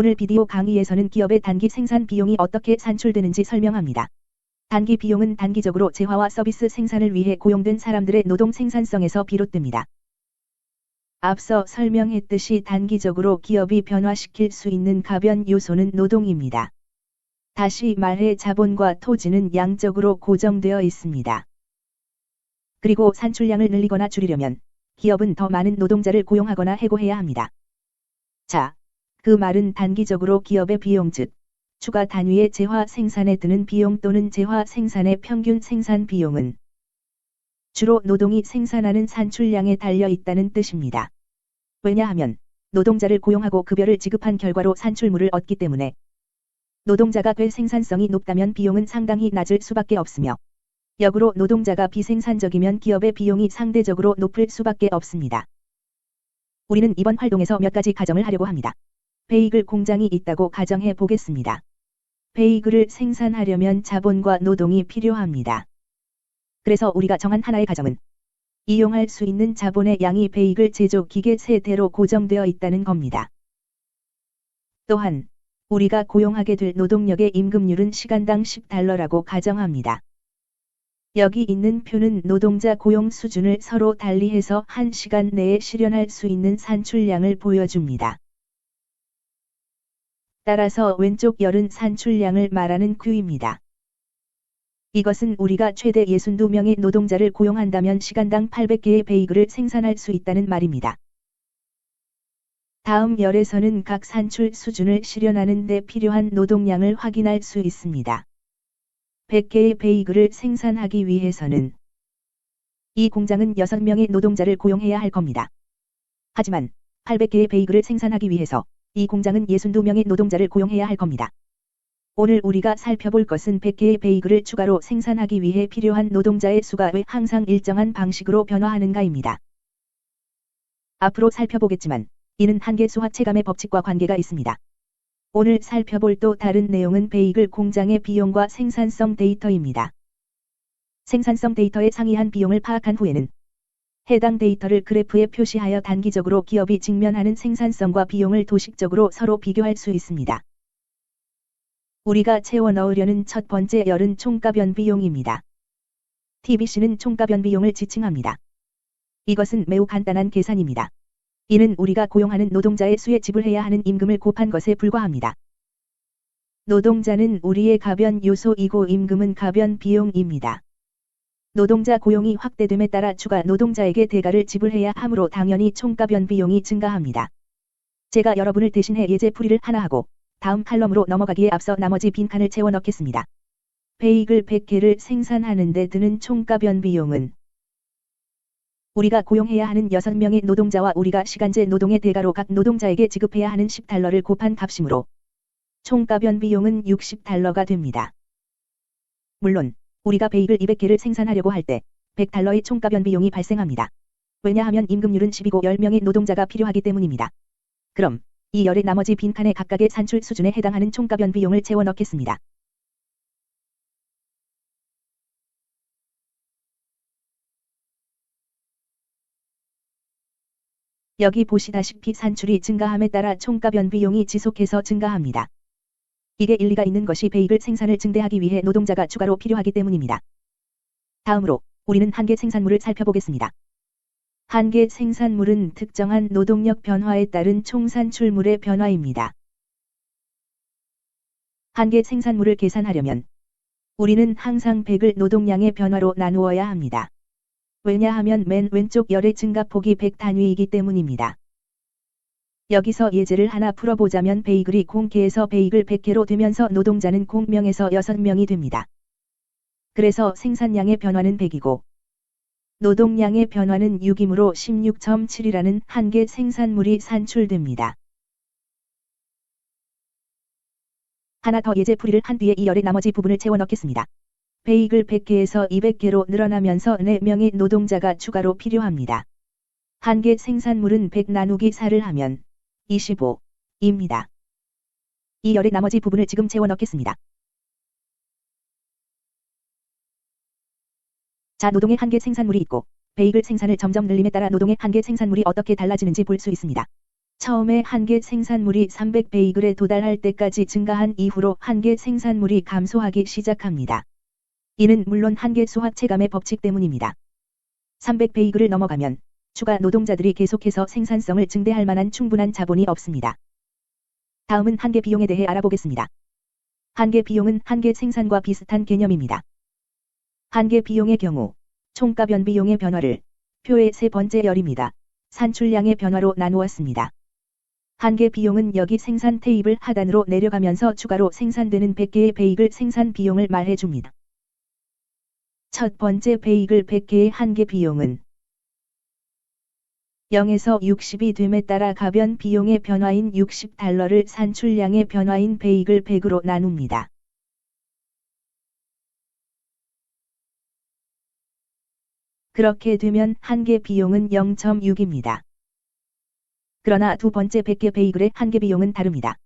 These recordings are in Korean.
오늘 비디오 강의에서는 기업의 단기 생산 비용이 어떻게 산출되는지 설명합니다. 단기 비용은 단기적으로 재화와 서비스 생산을 위해 고용된 사람들의 노동 생산성에서 비롯됩니다. 앞서 설명했듯이 단기적으로 기업이 변화시킬 수 있는 가변 요소는 노동입니다. 다시 말해 자본과 토지는 양적으로 고정되어 있습니다. 그리고 산출량을 늘리거나 줄이려면 기업은 더 많은 노동자를 고용하거나 해고해야 합니다. 자, 그 말은 단기적으로 기업의 비용 즉 추가 단위의 재화 생산에 드는 비용 또는 재화 생산의 평균 생산 비용은 주로 노동이 생산하는 산출량에 달려 있다는 뜻입니다. 왜냐하면 노동자를 고용하고 급여를 지급한 결과로 산출물을 얻기 때문에 노동자가 꽤 생산성이 높다면 비용은 상당히 낮을 수밖에 없으며 역으로 노동자가 비생산적이면 기업의 비용이 상대적으로 높을 수밖에 없습니다. 우리는 이번 활동에서 몇 가지 가정을 하려고 합니다. 베이글 공장이 있다고 가정해 보겠습니다. 베이글을 생산하려면 자본과 노동이 필요합니다. 그래서 우리가 정한 하나의 가정은 이용할 수 있는 자본의 양이 베이글 제조 기계 세대로 고정되어 있다는 겁니다. 또한 우리가 고용하게 될 노동력의 임금률은 시간당 10달러라고 가정합니다. 여기 있는 표는 노동자 고용 수준을 서로 달리해서 1시간 내에 실현할 수 있는 산출량을 보여줍니다. 따라서 왼쪽 열은 산출량을 말하는 큐입니다. 이것은 우리가 최대 62명의 노동자를 고용한다면 시간당 800개의 베이글을 생산할 수 있다는 말입니다. 다음 열에서는 각 산출 수준을 실현하는 데 필요한 노동량을 확인할 수 있습니다. 100개의 베이글을 생산하기 위해서는 이 공장은 6명의 노동자를 고용해야 할 겁니다. 하지만 800개의 베이글을 생산하기 위해서 이 공장은 62명의 노동자를 고용해야 할 겁니다. 오늘 우리가 살펴볼 것은 100개의 베이글을 추가로 생산하기 위해 필요한 노동자의 수가 왜 항상 일정한 방식으로 변화하는가입니다. 앞으로 살펴보겠지만 이는 한계 수학 체감의 법칙과 관계가 있습니다. 오늘 살펴볼 또 다른 내용은 베이글 공장의 비용과 생산성 데이터입니다. 생산성 데이터의 상이한 비용을 파악한 후에는 해당 데이터를 그래프에 표시하여 단기적으로 기업이 직면하는 생산성과 비용을 도식적으로 서로 비교할 수 있습니다. 우리가 채워 넣으려는 첫 번째 열은 총가변 비용입니다. TBC는 총가변 비용을 지칭합니다. 이것은 매우 간단한 계산입니다. 이는 우리가 고용하는 노동자의 수에 지불해야 하는 임금을 곱한 것에 불과합니다. 노동자는 우리의 가변 요소이고 임금은 가변 비용입니다. 노동자 고용이 확대됨에 따라 추가 노동자에게 대가를 지불해야 하므로 당연히 총가변 비용이 증가합니다. 제가 여러분을 대신해 예제 풀이를 하나 하고 다음 칼럼으로 넘어가기에 앞서 나머지 빈칸을 채워 넣겠습니다. 베이글 100개를 생산하는 데 드는 총가변 비용은 우리가 고용해야 하는 6명의 노동자와 우리가 시간제 노동의 대가로 각 노동자에게 지급해야 하는 10달러를 곱한 값이므로 총가변 비용은 60달러가 됩니다. 물론 우리가 베이글 200개를 생산하려고 할 때 100달러의 총가변 비용이 발생합니다. 왜냐하면 임금률은 10이고 10명의 노동자가 필요하기 때문입니다. 그럼 이 열의 나머지 빈칸에 각각의 산출 수준에 해당하는 총가변 비용을 채워 넣겠습니다. 여기 보시다시피 산출이 증가함에 따라 총가변 비용이 지속해서 증가합니다. 이게 일리가 있는 것이 베이글 생산을 증대하기 위해 노동자가 추가로 필요하기 때문입니다. 다음으로 우리는 한계 생산물을 살펴보겠습니다. 한계 생산물은 특정한 노동력 변화에 따른 총산출물의 변화입니다. 한계 생산물을 계산하려면 우리는 항상 100을 노동량의 변화로 나누어야 합니다. 왜냐하면 맨 왼쪽 열의 증가폭이 100 단위이기 때문입니다. 여기서 예제를 하나 풀어보자면 베이글이 0개에서 베이글 100개로 되면서 노동자는 0명에서 6명이 됩니다. 그래서 생산량의 변화는 100이고 노동량의 변화는 6이므로 16.7이라는 한계 생산물이 산출됩니다. 하나 더 예제 풀이를 한 뒤에 이 열의 나머지 부분을 채워 넣겠습니다. 베이글 100개에서 200개로 늘어나면서 4명의 노동자가 추가로 필요합니다. 한계 생산물은 100 나누기 4를 하면 25입니다. 이 열의 나머지 부분을 지금 채워 넣겠습니다. 자 노동의 한계 생산물이 있고 베이글 생산을 점점 늘림에 따라 노동의 한계 생산물이 어떻게 달라지는지 볼 수 있습니다. 처음에 한개 생산물이 300베이글에 도달할 때까지 증가한 이후로 한개 생산물이 감소하기 시작합니다. 이는 물론 한개 수학 체감의 법칙 때문입니다. 300베이글을 넘어가면 추가 노동자들이 계속해서 생산성을 증대할 만한 충분한 자본이 없습니다. 다음은 한개 비용에 대해 알아보겠습니다. 한개 비용은 한개 생산과 비슷한 개념입니다. 한개 비용의 경우 총가변 비용의 변화를 표의 세 번째 열입니다. 산출량의 변화로 나누었습니다. 한개 비용은 여기 생산 테이블 하단으로 내려가면서 추가로 생산되는 100개의 베이글 생산 비용을 말해줍니다. 첫 번째 베이글 100개의 한개 비용은 0에서 60이 됨에 따라 가변 비용의 변화인 60달러를 산출량의 변화인 베이글 100으로 나눕니다. 그렇게 되면 한 개 비용은 0.6입니다. 그러나 두 번째 100개 베이글의 한 개 비용은 다릅니다.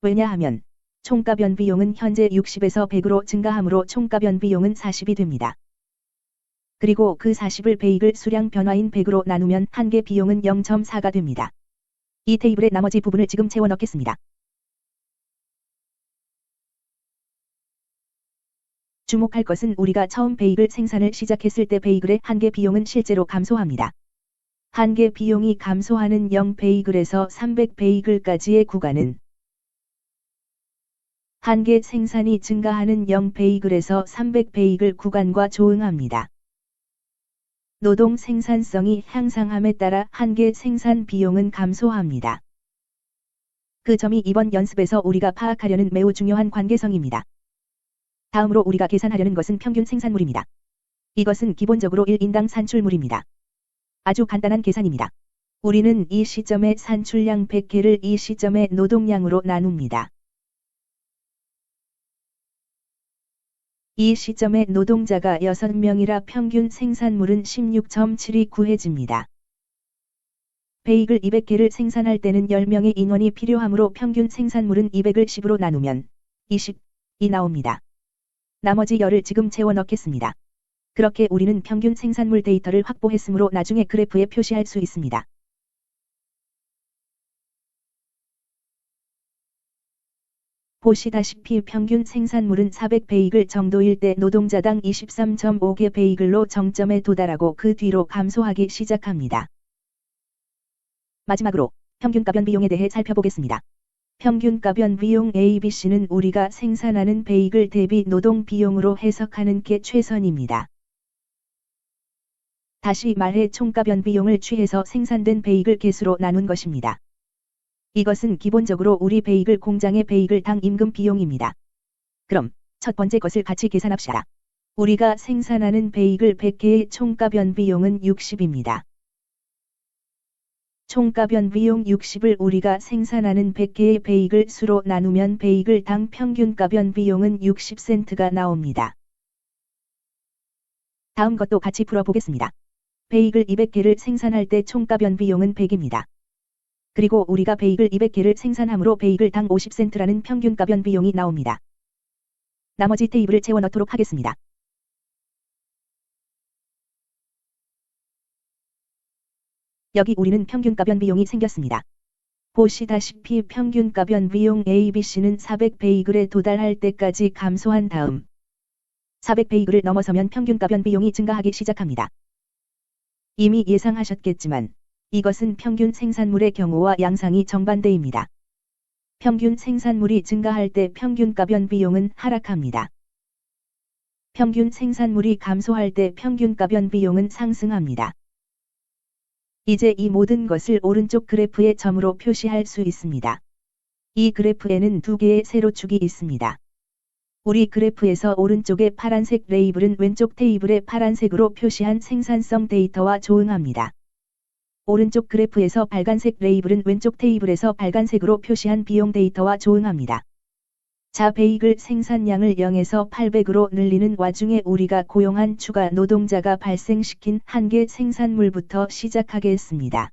왜냐하면 총가변 비용은 현재 60에서 100으로 증가하므로 총가변 비용은 40이 됩니다. 그리고 그 40을 베이글 수량 변화인 100으로 나누면 한 개 비용은 0.4가 됩니다. 이 테이블의 나머지 부분을 지금 채워 넣겠습니다. 주목할 것은 우리가 처음 베이글 생산을 시작했을 때 베이글의 한 개 비용은 실제로 감소합니다. 한 개 비용이 감소하는 0 베이글에서 300 베이글까지의 구간은 한 개 생산이 증가하는 0 베이글에서 300 베이글 구간과 조응합니다. 노동 생산성이 향상함에 따라 한 개 생산 비용은 감소합니다. 그 점이 이번 연습에서 우리가 파악하려는 매우 중요한 관계성입니다. 다음으로 우리가 계산하려는 것은 평균 생산물입니다. 이것은 기본적으로 1인당 산출물입니다. 아주 간단한 계산입니다. 우리는 이 시점에 산출량 100개를 이 시점의 노동량으로 나눕니다. 이 시점에 노동자가 6명이라 평균 생산물은 16.7이 구해집니다. 베이글 200개를 생산할 때는 10명의 인원이 필요하므로 평균 생산물은 200을 10으로 나누면 20이 나옵니다. 나머지 열을 지금 채워 넣겠습니다. 그렇게 우리는 평균 생산물 데이터를 확보했으므로 나중에 그래프에 표시할 수 있습니다. 보시다시피 평균 생산물은 400베이글 정도일 때 노동자당 23.5개 베이글로 정점에 도달하고 그 뒤로 감소하기 시작합니다. 마지막으로 평균 가변 비용에 대해 살펴보겠습니다. 평균 가변 비용 ABC는 우리가 생산하는 베이글 대비 노동 비용으로 해석하는 게 최선입니다. 다시 말해 총가변 비용을 취해서 생산된 베이글 개수로 나눈 것입니다. 이것은 기본적으로 우리 베이글 공장의 베이글 당 임금 비용입니다. 그럼 첫 번째 것을 같이 계산합시다. 우리가 생산하는 베이글 100개의 총가변 비용은 60입니다. 총가변 비용 60을 우리가 생산하는 100개의 베이글 수로 나누면 베이글 당 평균 가변 비용은 60센트가 나옵니다. 다음 것도 같이 풀어보겠습니다. 베이글 200개를 생산할 때 총가변 비용은 100입니다. 그리고 우리가 베이글 200개를 생산함으로 베이글 당 50센트라는 평균 가변 비용이 나옵니다. 나머지 테이블을 채워 넣도록 하겠습니다. 여기 우리는 평균 가변 비용이 생겼습니다. 보시다시피 평균 가변 비용 ABC는 400베이글에 도달할 때까지 감소한 다음 400베이글을 넘어서면 평균 가변 비용이 증가하기 시작합니다. 이미 예상하셨겠지만 이것은 평균 생산물의 경우와 양상이 정반대입니다. 평균 생산물이 증가할 때 평균 가변 비용은 하락합니다. 평균 생산물이 감소할 때 평균 가변 비용은 상승합니다. 이제 이 모든 것을 오른쪽 그래프의 점으로 표시할 수 있습니다. 이 그래프에는 두 개의 세로축이 있습니다. 우리 그래프에서 오른쪽의 파란색 레이블은 왼쪽 테이블의 파란색으로 표시한 생산성 데이터와 조응합니다. 오른쪽 그래프에서 빨간색 레이블은 왼쪽 테이블에서 빨간색으로 표시한 비용 데이터와 조응합니다. 자 베이글 생산량을 0에서 800으로 늘리는 와중에 우리가 고용한 추가 노동자가 발생시킨 한개 생산물부터 시작하겠습니다.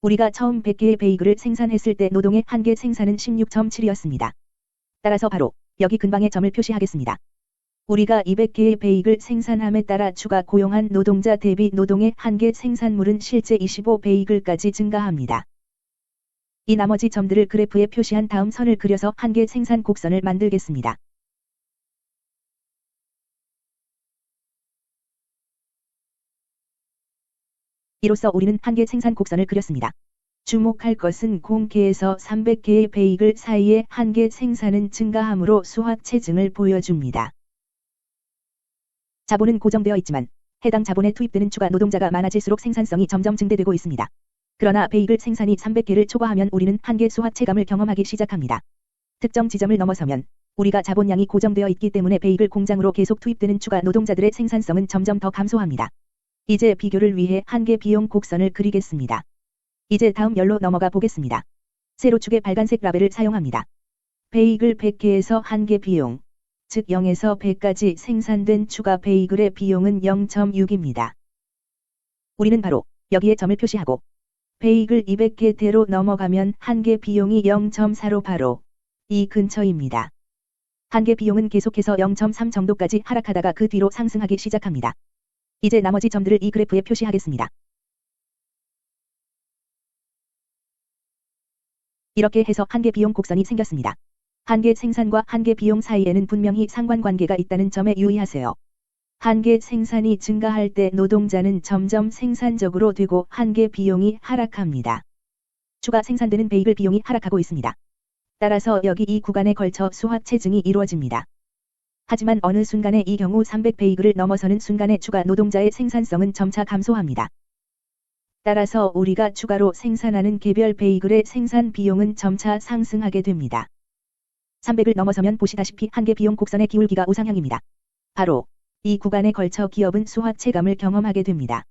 우리가 처음 100개의 베이글을 생산했을 때 노동의 한개 생산은 16.7이었습니다. 따라서 바로 여기 근방에 점을 표시하겠습니다. 우리가 200개의 베이글 생산함에 따라 추가 고용한 노동자 대비 노동의 한계 생산물은 실제 25베이글까지 증가합니다. 이 나머지 점들을 그래프에 표시한 다음 선을 그려서 한계 생산 곡선을 만들겠습니다. 이로써 우리는 한계 생산 곡선을 그렸습니다. 주목할 것은 공개에서 300개의 베이글 사이의 한계 생산은 증가함으로 수학 체증을 보여줍니다. 자본은 고정되어 있지만 해당 자본에 투입되는 추가 노동자가 많아질수록 생산성이 점점 증대되고 있습니다. 그러나 베이글 생산이 300개를 초과하면 우리는 한계 수학 체감을 경험하기 시작합니다. 특정 지점을 넘어서면 우리가 자본량이 고정되어 있기 때문에 베이글 공장으로 계속 투입되는 추가 노동자들의 생산성은 점점 더 감소합니다. 이제 비교를 위해 한계 비용 곡선을 그리겠습니다. 이제 다음 열로 넘어가 보겠습니다. 세로축의 빨간색 라벨을 사용합니다. 베이글 100개에서 한계 비용, 즉 0에서 100까지 생산된 추가 베이글의 비용은 0.6입니다. 우리는 바로 여기에 점을 표시하고 베이글 200개 대로 넘어가면 한계 비용이 0.4로 바로 이 근처입니다. 한계 비용은 계속해서 0.3 정도까지 하락하다가 그 뒤로 상승하기 시작합니다. 이제 나머지 점들을 이 그래프에 표시하겠습니다. 이렇게 해서 한계 비용 곡선이 생겼습니다. 한계 생산과 한계 비용 사이에는 분명히 상관관계가 있다는 점에 유의하세요. 한계 생산이 증가할 때 노동자는 점점 생산적으로 되고 한계 비용이 하락합니다. 추가 생산되는 베이글 비용이 하락하고 있습니다. 따라서 여기 이 구간에 걸쳐 수학 체증이 이루어집니다. 하지만 어느 순간에 이 경우 300베이글을 넘어서는 순간에 추가 노동자의 생산성은 점차 감소합니다. 따라서 우리가 추가로 생산하는 개별 베이글의 생산 비용은 점차 상승하게 됩니다. 300을 넘어서면 보시다시피 한계 비용 곡선의 기울기가 우상향입니다. 바로 이 구간에 걸쳐 기업은 수화 체감을 경험하게 됩니다.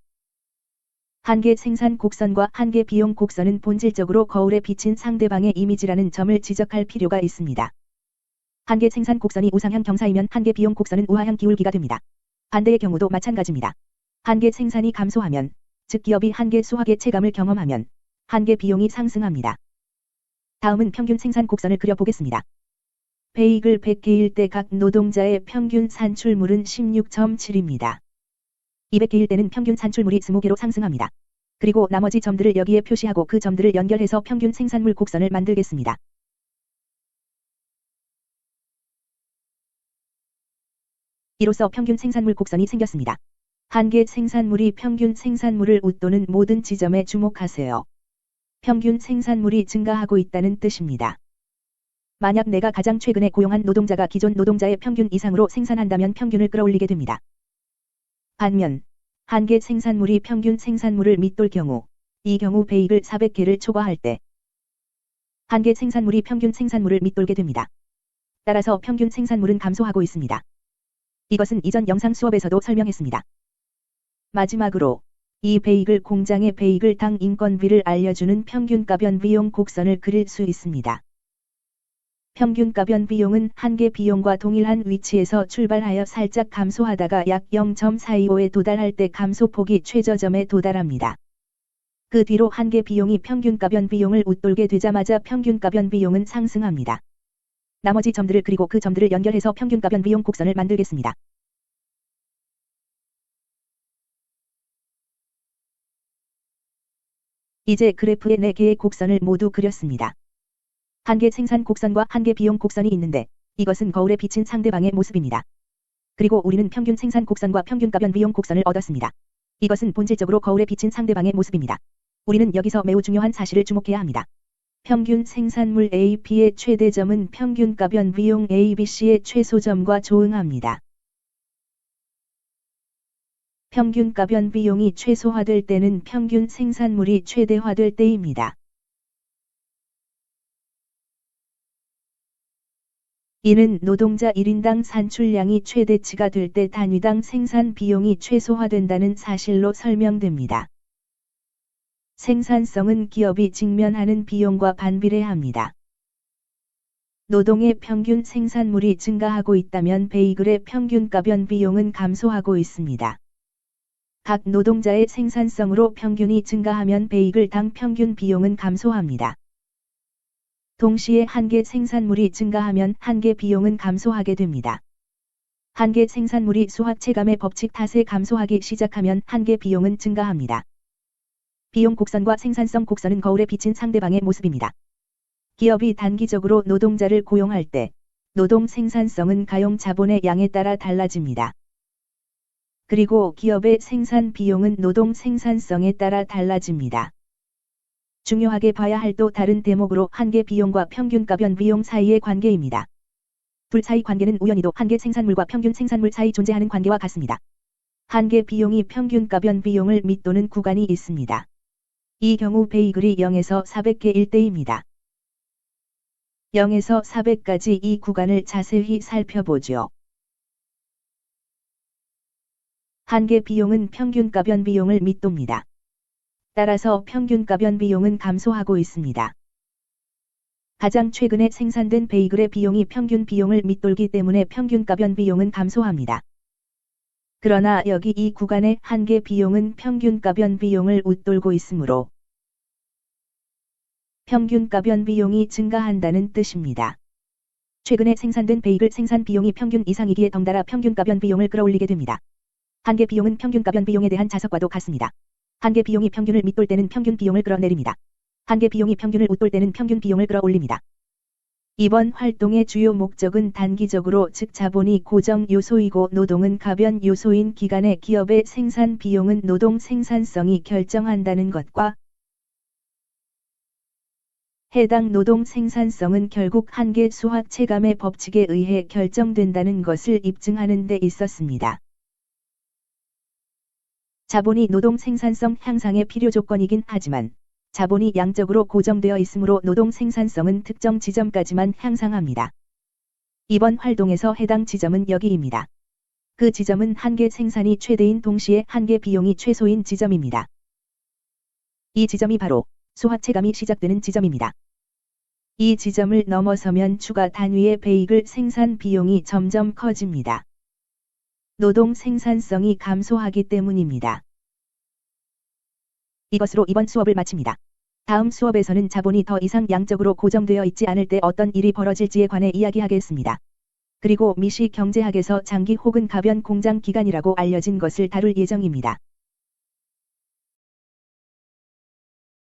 한계 생산 곡선과 한계 비용 곡선은 본질적으로 거울에 비친 상대방의 이미지라는 점을 지적할 필요가 있습니다. 한계 생산 곡선이 우상향 경사이면 한계 비용 곡선은 우하향 기울기가 됩니다. 반대의 경우도 마찬가지입니다. 한계 생산이 감소하면 즉 기업이 한계 수확의 체감을 경험하면 한계 비용이 상승합니다. 다음은 평균 생산 곡선을 그려보겠습니다. 베이글 100개일 때 각 노동자의 평균 산출물은 16.7입니다. 200개일 때는 평균 산출물이 20개로 상승합니다. 그리고 나머지 점들을 여기에 표시하고 그 점들을 연결해서 평균 생산물 곡선을 만들겠습니다. 이로써 평균 생산물 곡선이 생겼습니다. 한계 생산물이 평균 생산물을 웃도는 모든 지점에 주목하세요. 평균 생산물이 증가하고 있다는 뜻입니다. 만약 내가 가장 최근에 고용한 노동자가 기존 노동자의 평균 이상으로 생산한다면 평균을 끌어올리게 됩니다. 반면 한계 생산물이 평균 생산물을 밑돌 경우 이 경우 베이글 400개를 초과할 때 한계 생산물이 평균 생산물을 밑돌게 됩니다. 따라서 평균 생산물은 감소하고 있습니다. 이것은 이전 영상 수업에서도 설명했습니다. 마지막으로 이 베이글 공장의 베이글 당 인건비를 알려주는 평균 가변 비용 곡선을 그릴 수 있습니다. 평균 가변 비용은 한계 비용과 동일한 위치에서 출발하여 살짝 감소하다가 약 0.425에 도달할 때 감소폭이 최저점에 도달합니다. 그 뒤로 한계 비용이 평균 가변 비용을 웃돌게 되자마자 평균 가변 비용은 상승합니다. 나머지 점들을 그리고 그 점들을 연결해서 평균 가변 비용 곡선을 만들겠습니다. 이제 그래프의 4개의 곡선을 모두 그렸습니다. 한계 생산 곡선과 한계 비용 곡선이 있는데 이것은 거울에 비친 상대방의 모습입니다. 그리고 우리는 평균 생산 곡선과 평균 가변 비용 곡선을 얻었습니다. 이것은 본질적으로 거울에 비친 상대방의 모습입니다. 우리는 여기서 매우 중요한 사실을 주목해야 합니다. 평균 생산물 AP의 최대점은 평균 가변 비용 ABC의 최소점과 조응합니다. 평균 가변 비용이 최소화될 때는 평균 생산물이 최대화될 때입니다. 이는 노동자 1인당 산출량이 최대치가 될 때 단위당 생산 비용이 최소화된다는 사실로 설명됩니다. 생산성은 기업이 직면하는 비용과 반비례합니다. 노동의 평균 생산물이 증가하고 있다면 베이글의 평균 가변 비용은 감소하고 있습니다. 각 노동자의 생산성으로 평균이 증가하면 베이글 당 평균 비용은 감소합니다. 동시에 한계 생산물이 증가하면 한계 비용은 감소하게 됩니다. 한계 생산물이 수확 체감의 법칙 탓에 감소하기 시작하면 한계 비용은 증가합니다. 비용 곡선과 생산성 곡선은 거울에 비친 상대방의 모습입니다. 기업이 단기적으로 노동자를 고용할 때 노동 생산성은 가용 자본의 양에 따라 달라집니다. 그리고 기업의 생산 비용은 노동 생산성에 따라 달라집니다. 중요하게 봐야 할 또 다른 대목으로 한계 비용과 평균 가변 비용 사이의 관계입니다. 둘 사이 관계는 우연히도 한계 생산물과 평균 생산물 사이 존재하는 관계와 같습니다. 한계 비용이 평균 가변 비용을 밑도는 구간이 있습니다. 이 경우 베이글이 0에서 400개 일대입니다. 0에서 400까지 이 구간을 자세히 살펴보죠. 한계 비용은 평균 가변 비용을 밑돕니다. 따라서 평균 가변 비용은 감소하고 있습니다. 가장 최근에 생산된 베이글의 비용이 평균 비용을 밑돌기 때문에 평균 가변 비용은 감소합니다. 그러나 여기 이 구간의 한계 비용은 평균 가변 비용을 웃돌고 있으므로 평균 가변 비용이 증가한다는 뜻입니다. 최근에 생산된 베이글 생산 비용이 평균 이상이기에 덩달아 평균 가변 비용을 끌어올리게 됩니다. 한계 비용은 평균 가변 비용에 대한 자석과도 같습니다. 한계 비용이 평균을 밑돌 때는 평균 비용을 끌어내립니다. 한계 비용이 평균을 웃돌 때는 평균 비용을 끌어올립니다. 이번 활동의 주요 목적은 단기적으로 즉 자본이 고정 요소이고 노동은 가변 요소인 기간에 기업의 생산 비용은 노동 생산성이 결정한다는 것과 해당 노동 생산성은 결국 한계 수학 체감의 법칙에 의해 결정된다는 것을 입증하는 데 있었습니다. 자본이 노동 생산성 향상의 필요 조건이긴 하지만 자본이 양적으로 고정되어 있으므로 노동 생산성은 특정 지점까지만 향상합니다. 이번 활동에서 해당 지점은 여기입니다. 그 지점은 한계 생산이 최대인 동시에 한계 비용이 최소인 지점입니다. 이 지점이 바로 수학 체감이 시작되는 지점입니다. 이 지점을 넘어서면 추가 단위의 베이글 생산 비용이 점점 커집니다. 노동 생산성이 감소하기 때문입니다. 이것으로 이번 수업을 마칩니다. 다음 수업에서는 자본이 더 이상 양적으로 고정되어 있지 않을 때 어떤 일이 벌어질지에 관해 이야기하겠습니다. 그리고 미시 경제학에서 장기 혹은 가변 공장 기간이라고 알려진 것을 다룰 예정입니다.